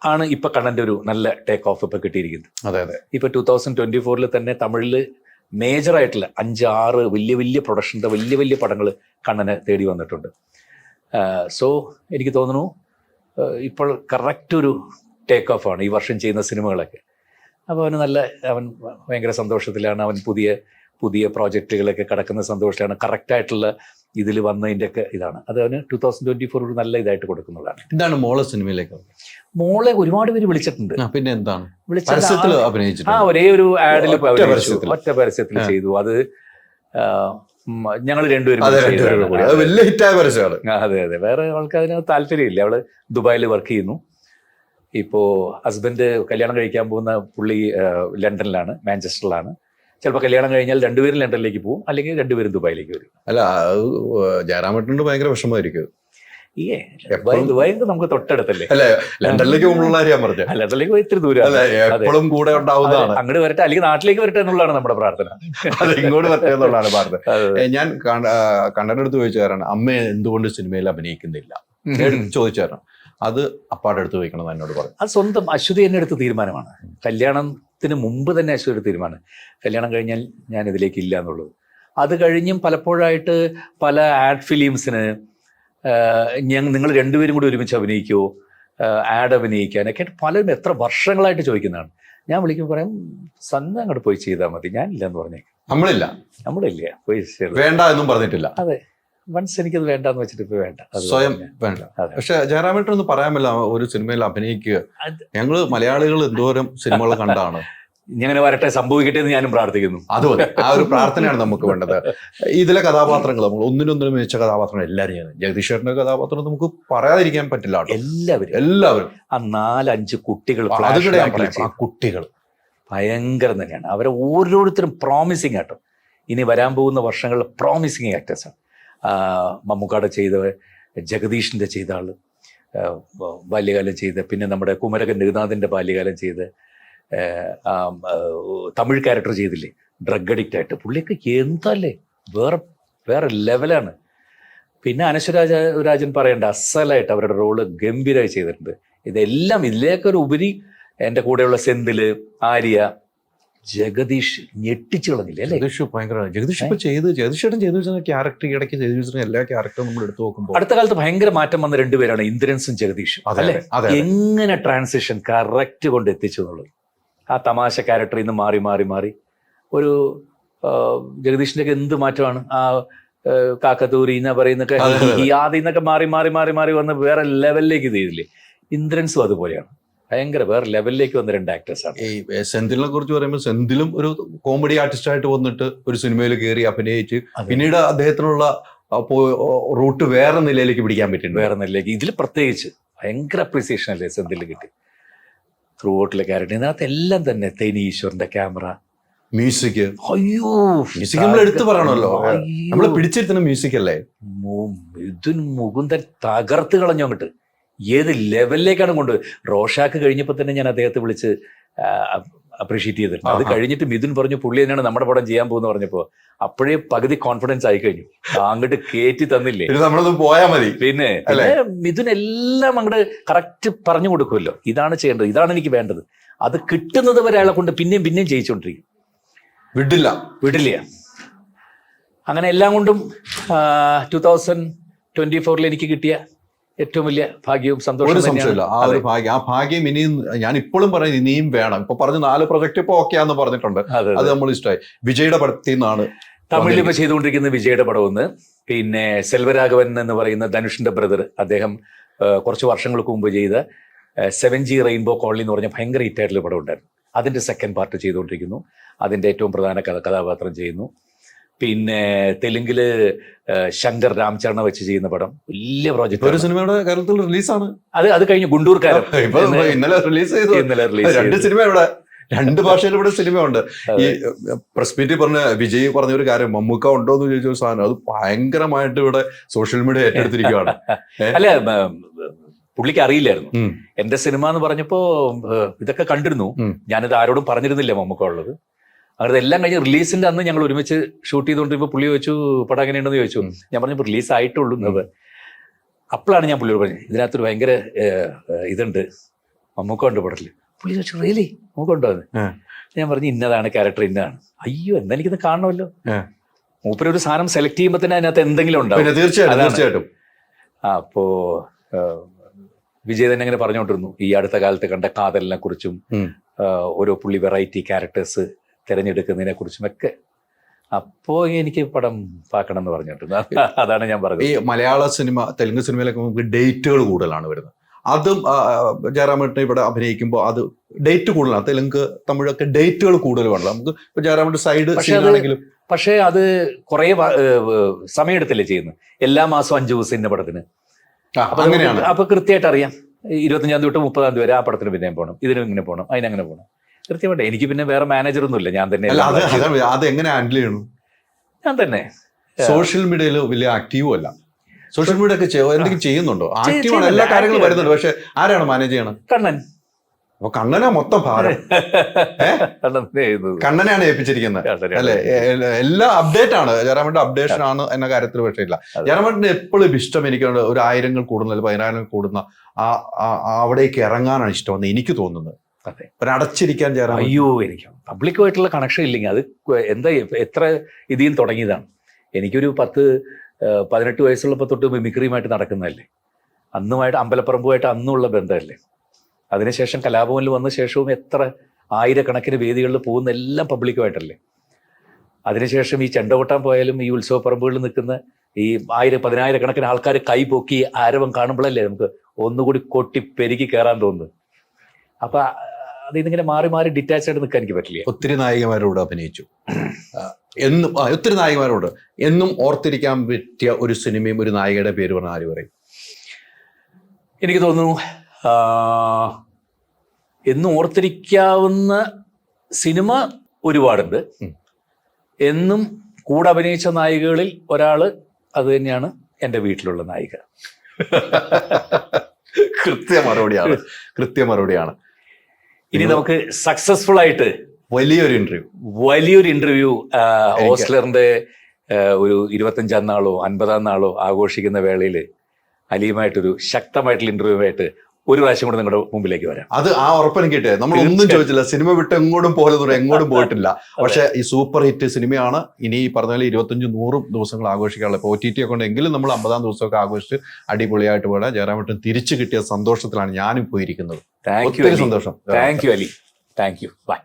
ആണ് ഇപ്പൊ കണ്ണന്റെ ഒരു നല്ല ടേക്ക് ഓഫ് ഇപ്പൊ കിട്ടിയിരിക്കുന്നത്. അതെ അതെ. ഇപ്പൊ ടൂ തൗസൻഡ് ട്വന്റി ഫോറിൽ തന്നെ തമിഴിൽ മേജർ ആയിട്ടുള്ള അഞ്ച് ആറ് വലിയ വലിയ പ്രൊഡക്ഷന്റെ വലിയ വലിയ പടങ്ങൾ കണ്ണനെ തേടി വന്നിട്ടുണ്ട്. സോ എനിക്ക് തോന്നുന്നു ഇപ്പോൾ കറക്റ്റ് ഒരു ടേക്ക് ഓഫ് ആണ് ഈ വർഷം ചെയ്യുന്ന സിനിമകളൊക്കെ. അപ്പോൾ അവന് നല്ല അവൻ ഭയങ്കര സന്തോഷത്തിലാണ് അവൻ പുതിയ പുതിയ പ്രോജക്റ്റുകളൊക്കെ കിടക്കുന്ന സന്തോഷമാണ്. കറക്റ്റായിട്ടുള്ള ഇതിൽ വന്നതിന്റെയൊക്കെ ഇതാണ്. അത് അവന് ടൂ തൗസൻഡ് ട്വന്റി ഫോർ ഒരു നല്ല ഇതായിട്ട് കൊടുക്കുന്നതാണ്. എന്താണ് മോളെ സിനിമയിലേക്ക്? മോളെ ഒരുപാട് പേര് വിളിച്ചിട്ടുണ്ട്. പിന്നെ എന്താണ്? ആ ഒരേ ഒരു ആഡിൽ ഒറ്റ പരസ്യത്തിൽ. ചെയ്തു. അത് ഞങ്ങൾ രണ്ടുപേരും വലിയ ഹിറ്റായ പരസ്യമാണ്. അതെ അതെ. വേറെ അവൾക്ക് അതിന് താല്പര്യമില്ല. അവൾ ദുബായിൽ വർക്ക് ചെയ്യുന്നു. ഇപ്പോ ഹസ്ബൻഡ് കല്യാണം കഴിക്കാൻ പോകുന്ന പുള്ളി ലണ്ടനിലാണ് മാഞ്ചസ്റ്ററിലാണ്. ചിലപ്പോൾ കല്യാണം കഴിഞ്ഞാൽ രണ്ടുപേരും ലണ്ടനിലേക്ക് പോകും അല്ലെങ്കിൽ രണ്ടുപേരും ദുബായിലേക്ക് വരും. അല്ല അത് ജയറാമേട്ടനുണ്ട് ഭയങ്കര വിഷമമായിരിക്കും. നമുക്ക് തൊട്ടടുത്തല്ലേ? അല്ലെ ലണ്ടനിലേക്ക് പോകുമ്പോഴുള്ള കാര്യം ലണ്ടനിലേക്ക് പോയി ഇത്തിരി ദൂരം എപ്പോഴും കൂടെ ഉണ്ടാവുന്നതാണ്. അങ്ങോട്ട് വരട്ടെ അല്ലെങ്കിൽ നാട്ടിലേക്ക് വരട്ടെ എന്നുള്ളതാണ് നമ്മുടെ പ്രാർത്ഥന. അത് ഇങ്ങോട്ട് വരട്ടെ എന്നുള്ളതാണ് പ്രാർത്ഥന. ഞാൻ കണ്ണന്റെ അടുത്ത് ചോദിച്ചു കാരണം അമ്മ എന്തുകൊണ്ട് സിനിമയിൽ അഭിനയിക്കുന്നില്ല? ചോദിച്ചു തരണം അത് അപ്പാടെ വയ്ക്കണമെന്ന് എന്നോട് പറഞ്ഞു. അത് സ്വന്തം അശ്വതി എന്നെ എടുത്ത തീരുമാനമാണ്. കല്യാണത്തിന് മുമ്പ് തന്നെ അശ്വതി എടുത്ത തീരുമാനം. കല്യാണം കഴിഞ്ഞാൽ ഞാൻ ഇതിലേക്ക് ഇല്ല എന്നുള്ളത്. അത് കഴിഞ്ഞും പലപ്പോഴായിട്ട് പല ആഡ് ഫിലിംസിന് ഞാൻ നിങ്ങൾ രണ്ടുപേരും കൂടി ഒരുമിച്ച് അഭിനയിക്കുമോ ആഡ് അഭിനയിക്കാനൊക്കെ പലരും എത്ര വർഷങ്ങളായിട്ട് ചോദിക്കുന്നതാണ്. ഞാൻ വിളിക്കുമ്പോൾ പറയാം സന്ന അങ്ങോട്ട് പോയി ചെയ്താൽ മതി. ഞാനില്ല എന്ന് പറഞ്ഞേക്കാം. നമ്മളില്ല. നമ്മളില്ല. പോയി വേണ്ട എന്നും പറഞ്ഞിട്ടില്ല. അതെ. വൺസ് എനിക്കത് വേണ്ടെന്ന് വെച്ചിട്ട് ഇപ്പൊ വേണ്ട. സ്വയം വേണ്ട. പക്ഷെ ജയറാമേട്ടൻ ഒന്ന് പറയാമല്ല ഒരു സിനിമയിൽ അഭിനയിക്കുക. ഞങ്ങൾ മലയാളികൾ എന്തോരം സിനിമകൾ കണ്ടാണ്. ഇങ്ങനെ വരട്ടെ സംഭവിക്കട്ടെ എന്ന് ഞാനും പ്രാർത്ഥിക്കുന്നു. അതുപോലെ ആ ഒരു പ്രാർത്ഥനയാണ് നമുക്ക് വേണ്ടത്. ഇതിലെ കഥാപാത്രങ്ങൾ നമ്മൾ ഒന്നിനൊന്നിനും മികച്ച കഥാപാത്രങ്ങൾ എല്ലാവരും ഞാൻ ജഗദീഷ് കഥാപാത്രം നമുക്ക് പറയാതിരിക്കാൻ പറ്റില്ല എല്ലാവരും. എല്ലാവരും. ആ നാലഞ്ച് കുട്ടികൾ അതുകൂടെ flash ഞാൻ പറയാം. ആ കുട്ടികൾ. ഭയങ്കരം തന്നെയാണ്. അവരെ ഓരോരുത്തരും പ്രോമിസിങ് ആട്ടോ. ഇനി വരാൻ പോകുന്ന വർഷങ്ങളിൽ പ്രോമിസിങ് ആക്ടേഴ്സാണ് മമ്മൂക്കാടെ ചെയ്ത ജഗദീഷിന്റെ ചെയ്ത ആൾ ബാല്യകാലം ചെയ്ത് പിന്നെ നമ്മുടെ കുമരകൻ രഘുനാഥിന്റെ ബാല്യകാലം ചെയ്ത് തമിഴ് ക്യാരക്ടർ ചെയ്തില്ലേ? ഡ്രഗ് അഡിക്റ്റ് ആയിട്ട്. പുള്ളിയൊക്കെ എന്തല്ലേ? വേറെ വേറെ ലെവലാണ് പിന്നെ അനശ്വരാജ രാജൻ പറയേണ്ട അസലായിട്ട് അവരുടെ റോൾ ഗംഭീരമായി ചെയ്തിട്ടുണ്ട്. ഇതെല്ലാം ഇതിലേക്കൊരു ഉപരി എന്റെ കൂടെയുള്ള സെന്തിൽ ആര്യ ജഗദീഷ് ഞെട്ടിച്ചു കളഞ്ഞില്ലേ അല്ലേ? ജഗദീഷ് ഭയങ്കര ജഗദീഷ് ഇപ്പൊ ചെയ്ത് ജഗദീഷ് ചേട്ടൻ ചെയ്തു വെച്ചാൽ ക്യാരക്ടർ ഇടയ്ക്ക് വെച്ചിരുന്ന എല്ലാ ക്യാരക്ടറും നമ്മൾ എടുത്തു നോക്കുമ്പോൾ അടുത്ത കാലത്ത് ഭയങ്കര മാറ്റം വന്ന രണ്ടുപേരാണ് ഇന്ദ്രൻസും ജഗദീഷും അതല്ലേ അല്ലേ? എങ്ങനെ ട്രാൻസിഷൻ കറക്റ്റ് കൊണ്ട് എത്തിച്ചു എന്നുള്ളത് ആ തമാശ ക്യാരക്ടറിൽ നിന്ന് മാറി മാറി മാറി. ഒരു ഒക്കെ എന്ത് മാറ്റമാണ്? ആ കാക്കത്തൂരി എന്ന് പറയുന്നൊക്കെ ആദ്യം നിന്നൊക്കെ മാറി മാറി മാറി മാറി വന്ന് വേറെ ലെവലിലേക്ക് തീരില്ലേ ചെയ്തില്ലേ ഇന്ദ്രൻസും അതുപോലെയാണ്. ഭയങ്കര വേറെ ലെവലിലേക്ക് വന്ന രണ്ട് ആക്ടേഴ്സാണ് ഈ സെന്തിലിനെ കുറിച്ച് പറയുമ്പോൾ സെന്തിലും ഒരു കോമഡി ആർട്ടിസ്റ്റ് ആയിട്ട് വന്നിട്ട് ഒരു സിനിമയിൽ കയറി അഭിനയിച്ച് പിന്നീട് അദ്ദേഹത്തിനുള്ള റൂട്ട് വേറെ നിലയിലേക്ക് പിടിക്കാൻ പറ്റുന്നു വേറെ നിലയിലേക്ക്. ഇതിൽ പ്രത്യേകിച്ച് ഭയങ്കര അപ്രീസിയേഷൻ അല്ലേ സെന്തിൽ കിട്ടി. ത്രൂ ഔട്ടിലെ ക്യാരക്ടർ ഇതിനകത്ത് എല്ലാം തന്നെ തേനി ഈശ്വറിന്റെ ക്യാമറ മ്യൂസിക് അയ്യോ മ്യൂസിക് നമ്മൾ എടുത്തു പറയണമല്ലോ. നമ്മൾ പിടിച്ചിരുത്തുന്ന മ്യൂസിക് അല്ലേ? മിഥുൻ മുകുന്ദൻ തകർത്ത് കളഞ്ഞു അങ്ങോട്ട്. ഏത് ലെവലിലേക്കാണ് കൊണ്ട് റോഷാക്ക് കഴിഞ്ഞപ്പോൾ തന്നെ ഞാൻ അദ്ദേഹത്തെ വിളിച്ച് അപ്രീഷിയേറ്റ് ചെയ്തിട്ടുണ്ട് അത്. കഴിഞ്ഞിട്ട് മിഥുൻ പറഞ്ഞു പുള്ളി തന്നെയാണ് നമ്മുടെ പടം ചെയ്യാൻ പോകുന്ന പറഞ്ഞപ്പോൾ അപ്പോഴേ പകുതി കോൺഫിഡൻസ് ആയി കഴിഞ്ഞു. അങ്ങോട്ട് കയറ്റി തന്നില്ലേ? നമ്മളത് പോയാൽ പോയാ മതി? പിന്നെ മിഥുൻ എല്ലാം അങ്ങോട്ട് കറക്റ്റ് പറഞ്ഞു കൊടുക്കുമല്ലോ. ഇതാണ് ചെയ്യേണ്ടത് ഇതാണ് എനിക്ക് വേണ്ടത്. അത് കിട്ടുന്നത് വരെ അയാളെ കൊണ്ട് പിന്നെയും പിന്നെയും ജയിച്ചുകൊണ്ടിരിക്കും വിടില്ല. വിടില്ല. അങ്ങനെ എല്ലാം കൊണ്ടും ടു തൗസൻഡ് ട്വന്റി ഫോറിൽ എനിക്ക് കിട്ടിയ ഏറ്റവും വലിയ ഭാഗ്യവും സന്തോഷം സന്തോഷവും സംശയമില്ല ആ ഒരു ഭാഗ്യം ആ ഭാഗ്യം ഇനിയും ഞാൻ ഇപ്പോഴും പറയുന്നത് ഇനിയും വേണം. ഇപ്പൊ പറഞ്ഞ നാല് പ്രൊജക്ട് ഇപ്പൊ ഓക്കെ ആന്ന് പറഞ്ഞിട്ടുണ്ട്. അത് നമ്മൾ ഇഷ്ടമായി. വിജയുടെ പടത്തിൽ നിന്നാണ് തമിഴിൽ ഇപ്പൊ ചെയ്തുകൊണ്ടിരിക്കുന്ന വിജയുടെ പടമൊന്ന് പിന്നെ സെൽവരാഘവൻ എന്ന് പറയുന്ന ധനുഷിന്റെ ബ്രദർ അദ്ദേഹം കുറച്ച് വർഷങ്ങൾക്ക് മുമ്പ് ചെയ്ത സെവൻ ജി റെയിൻബോ കോളനി എന്ന് പറഞ്ഞ ഭയങ്കര ഹിറ്റായിട്ടുള്ള പടം ഉണ്ടായിരുന്നു. അതിന്റെ സെക്കൻഡ് പാർട്ട് ചെയ്തുകൊണ്ടിരിക്കുന്നു. അതിന്റെ ഏറ്റവും പ്രധാന കഥ കഥാപാത്രം ചെയ്യുന്നു. പിന്നെ തെലുങ്കിൽ ശങ്കർ രാംചരണ വെച്ച് ചെയ്യുന്ന പടം. വലിയ പ്രോജക്റ്റ് ഒരു സിനിമയുടെ കേരളത്തിൽ റിലീസാണ് അത് അത് കഴിഞ്ഞ് ഗുണ്ടൂർക്കാരൻ. ഇന്നലെ റിലീസ് ചെയ്തു. ഇന്നലെ റിലീസ് രണ്ട് സിനിമ ഇവിടെ രണ്ട് ഭാഷയിൽ ഇവിടെ സിനിമയുണ്ട്. ഈ പ്രസ് മീറ്റിൽ പറഞ്ഞ വിജയ് പറഞ്ഞ ഒരു കാര്യം മമ്മൂക്ക ഉണ്ടോ എന്ന് ചോദിച്ച ഒരു സാധനം. അത് ഭയങ്കരമായിട്ട് ഇവിടെ സോഷ്യൽ മീഡിയ ഏറ്റെടുത്തിരിക്കുകയാണ് [LAUGHS] അല്ല പുള്ളിക്ക് അറിയില്ലായിരുന്നു. എന്റെ സിനിമ എന്ന് പറഞ്ഞപ്പോ ഇതൊക്കെ കണ്ടിരുന്നു. ഞാനിത് ആരോടും പറഞ്ഞിരുന്നില്ല മമ്മൂക്ക ഉള്ളത്. അങ്ങനെ എല്ലാം കഴിഞ്ഞ് റിലീസിന്റെ അന്ന് ഞങ്ങൾ ഒരുമിച്ച് ഷൂട്ട് ചെയ്തുകൊണ്ടിരിക്കുമ്പോൾ പുള്ളി ചോദിച്ചു പടം എങ്ങനെയുണ്ടെന്ന് ചോദിച്ചു. ഞാൻ പറഞ്ഞു റിലീസ് ആയിട്ടുള്ളൂ എന്നത് അപ്പോഴാണ് ഞാൻ പുള്ളിയോട് പറഞ്ഞത് ഇതിനകത്തൊരു ഭയങ്കര ഇതുണ്ട് മമ്മൂക്ക ഉണ്ട് പടത്തിൽ പുള്ളി ചോദിച്ചു റിയലി മമ്മൂക്ക ഉണ്ടോ ഞാൻ പറഞ്ഞു ഇന്നതാണ് ക്യാരക്ടർ ഇന്നതാണ്. അയ്യോ എന്താ എനിക്കിത് കാണണമല്ലോ. മൂപ്പര് ഒരു സാധനം സെലക്ട് ചെയ്യുമ്പോൾ തന്നെ അതിനകത്ത് എന്തെങ്കിലും ഉണ്ടാവും. തീർച്ചയായിട്ടും അപ്പോ വിജയ് തന്നെ അങ്ങനെ പറഞ്ഞുകൊണ്ടിരുന്നു ഈ അടുത്ത കാലത്ത് കണ്ട കാതലിനെ കുറിച്ചും ഓരോ പുള്ളി വെറൈറ്റി ക്യാരക്ടേഴ്സ് തിരഞ്ഞെടുക്കുന്നതിനെ കുറിച്ചും ഒക്കെ അപ്പോ എനിക്ക് പടം പാക്കണം എന്ന് പറഞ്ഞിട്ടുണ്ട്. അതാണ് ഞാൻ ഈ മലയാള സിനിമ തെലുങ്ക് സിനിമയിലൊക്കെ നമുക്ക് ഡേറ്റുകൾ കൂടുതലാണ് വരുന്നത്. അതും ജയറാം ജയറാമേട്ടൻ ഇവിടെ അഭിനയിക്കുമ്പോൾ അത് ഡേറ്റ് കൂടുതലാണ്. തെലുങ്ക് തമിഴൊക്കെ ഡേറ്റുകൾ കൂടുതലുണ്ട് നമുക്ക് ഇപ്പൊ ജയറാമേട്ടൻ സൈഡ് ആണെങ്കിലും പക്ഷേ അത് കുറെ സമയമെടുത്തല്ലേ ചെയ്യുന്നത്? എല്ലാ മാസവും അഞ്ചു ദിവസം ഇന്ന പടത്തിന്. അങ്ങനെയാണ് നമുക്ക് അപ്പൊ കൃത്യമായിട്ട് അറിയാം. ഇരുപത്തഞ്ചാം തീയതി തൊട്ട് മുപ്പതാം തീയതി വരെ ആ പടത്തിന് പിന്നെയും പോകണം. ഇതിനും ഇങ്ങനെ പോകണം. അതിനങ്ങനെ പോകണം. കൃത്യമായിട്ട് എനിക്ക് പിന്നെ വേറെ മാനേജർ ഒന്നുമില്ല. ഞാൻ തന്നെ അത് എങ്ങനെ ഹാൻഡിൽ ചെയ്യണം? ഞാൻ തന്നെ. സോഷ്യൽ മീഡിയയിൽ വലിയ ആക്റ്റീവും അല്ല. സോഷ്യൽ മീഡിയ ഒക്കെ എന്തെങ്കിലും ചെയ്യുന്നുണ്ടോ? ആക്റ്റീവ് ആണ് എല്ലാ കാര്യങ്ങളും വരുന്നുണ്ട്. പക്ഷെ ആരാണ് മാനേജ് ചെയ്യണം കണ്ണൻ. അപ്പൊ കണ്ണനാ മൊത്തം ഭാരം. [LAUGHS] കണ്ണനെയാണ് ഏൽപ്പിച്ചിരിക്കുന്നത്. അല്ലെ? എല്ലാ അപ്ഡേറ്റ് ആണ്. ജയറാമേട്ടൻ അപ്ഡേഷൻ ആണ് എന്ന കാര്യത്തിൽ പക്ഷേ ഇല്ല. ജയറാമേട്ടന് എപ്പോഴും ഇഷ്ടം എനിക്ക് ഒരു ആയിരങ്ങൾ കൂടുന്ന പതിനായിരങ്ങൾ കൂടുന്ന ആ അവിടേക്ക് ഇറങ്ങാനാണ് ഇഷ്ടമെന്ന് എനിക്ക് തോന്നുന്നത്. അടച്ചിരിക്കാൻ ചേരാം അയ്യോ എനിക്ക്. പബ്ലിക്കുമായിട്ടുള്ള കണക്ഷൻ ഇല്ലെങ്കിൽ അത് എന്താ എത്ര ഇതിൽ തുടങ്ങിയതാണ്. എനിക്കൊരു പത്ത് പതിനെട്ട് വയസ്സുള്ളപ്പോൾ തൊട്ട് മിമിക്രിയുമായിട്ട് നടക്കുന്നതല്ലേ. അന്നുമായിട്ട് അമ്പലപ്പറമ്പുമായിട്ട് അന്നുള്ള ബന്ധമല്ലേ. അതിനുശേഷം കലാഭവനിൽ വന്ന ശേഷവും എത്ര ആയിരക്കണക്കിന് വേദികളിൽ പോകുന്ന എല്ലാം പബ്ലിക്കുമായിട്ടല്ലേ. അതിനുശേഷം ഈ ചെണ്ടകൊട്ടാൻ പോയാലും ഈ ഉത്സവപ്പറമ്പുകളിൽ നിൽക്കുന്ന ഈ ആയിരം പതിനായിരക്കണക്കിന് ആൾക്കാർ കൈ പൊക്കി ആരവം കാണുമ്പോഴല്ലേ നമുക്ക് ഒന്നുകൂടി കൊട്ടി പെരുകി കയറാൻ തോന്നുന്നത്. അപ്പൊ അതിന്നിങ്ങനെ മാറി മാറി ഡിറ്റാച്ച് ആയിട്ട് നിൽക്കാൻ എനിക്ക് പറ്റില്ല. ഒത്തിരി നായികമാരോട് അഭിനയിച്ചു. എന്നും ആ, ഒത്തിരി നായികമാരോട്. എന്നും ഓർത്തിരിക്കാൻ പറ്റിയ ഒരു സിനിമയും ഒരു നായികയുടെ പേര് പറഞ്ഞ ആര് പറയും? എനിക്ക് തോന്നുന്നു എന്നും ഓർത്തിരിക്കാവുന്ന സിനിമ ഒരുപാടുണ്ട്. എന്നും കൂടെ അഭിനയിച്ച നായികകളിൽ ഒരാൾ അത് തന്നെയാണ് എന്റെ വീട്ടിലുള്ള നായിക. കൃത്യ മറുപടിയാണ്. കൃത്യ മറുപടിയാണ്. ഇനി നമുക്ക് സക്സസ്ഫുൾ ആയിട്ട് വലിയൊരു ഇന്റർവ്യൂ വലിയൊരു ഇന്റർവ്യൂ ഹോസ്റ്റലറിന്റെ ഒരു ഇരുപത്തഞ്ചാം നാളോ അൻപതാം നാളോ ആഘോഷിക്കുന്ന വേളയിൽ അലിയുമായിട്ടൊരു ശക്തമായിട്ടുള്ള ഇന്റർവ്യൂ ആയിട്ട് ഒരു പ്രാവശ്യം കൂടെ നിങ്ങളുടെ മുമ്പിലേക്ക് വരാം. അത് ആ ഉറപ്പനും കിട്ടിയത്. നമ്മൾ ഒന്നും ചോദിച്ചില്ല. സിനിമ വിട്ട് എങ്ങോട്ടും പോലെ എങ്ങോട്ടും പോയിട്ടില്ല. പക്ഷെ ഈ സൂപ്പർ ഹിറ്റ് സിനിമയാണ്. ഇനി ഈ പറഞ്ഞ പോലെ ഇരുപത്തഞ്ച് നൂറും ദിവസങ്ങൾ ആഘോഷിക്കാനുള്ള ഇപ്പോൾ ഒ ടി ടി ഒക്കെ ഉണ്ടെങ്കിലും നമ്മൾ അമ്പതാം ദിവസമൊക്കെ ആഘോഷിച്ച് അടിപൊളിയായിട്ട് പോകാൻ ജയറാമേട്ടൻ തിരിച്ചു കിട്ടിയ സന്തോഷത്തിലാണ് ഞാനും പോയിരിക്കുന്നത്. ഒത്തിരി സന്തോഷം. Thank you Ali. Thank you bye